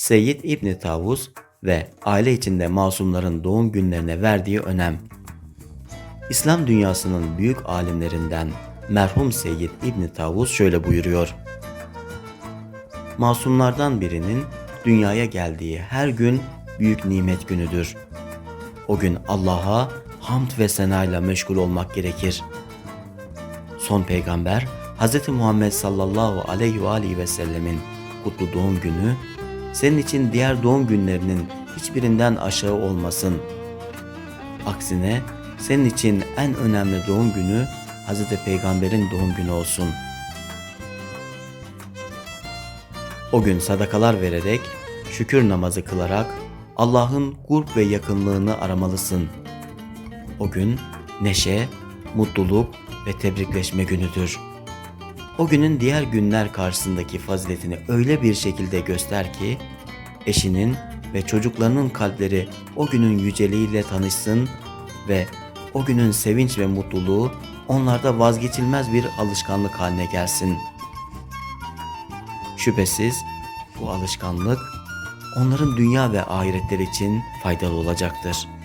Seyyid İbni Tavus ve aile içinde masumların doğum günlerine verdiği önem. İslam dünyasının büyük alimlerinden merhum Seyyid İbni Tavus şöyle buyuruyor. Masumlardan birinin dünyaya geldiği her gün büyük nimet günüdür. O gün Allah'a hamd ve senayla meşgul olmak gerekir. Son peygamber Hz. Muhammed sallallahu aleyhi ve aleyhi ve sellemin kutlu doğum günü senin için diğer doğum günlerinin hiçbirinden aşağı olmasın. Aksine senin için en önemli doğum günü Hz. Peygamber'in doğum günü olsun. O gün sadakalar vererek, şükür namazı kılarak Allah'ın kurb ve yakınlığını aramalısın. O gün neşe, mutluluk ve tebrikleşme günüdür. O günün diğer günler karşısındaki faziletini öyle bir şekilde göster ki eşinin ve çocuklarının kalpleri o günün yüceliğiyle tanışsın ve o günün sevinç ve mutluluğu onlarda vazgeçilmez bir alışkanlık haline gelsin. Şüphesiz bu alışkanlık onların dünya ve ahiretleri için faydalı olacaktır.''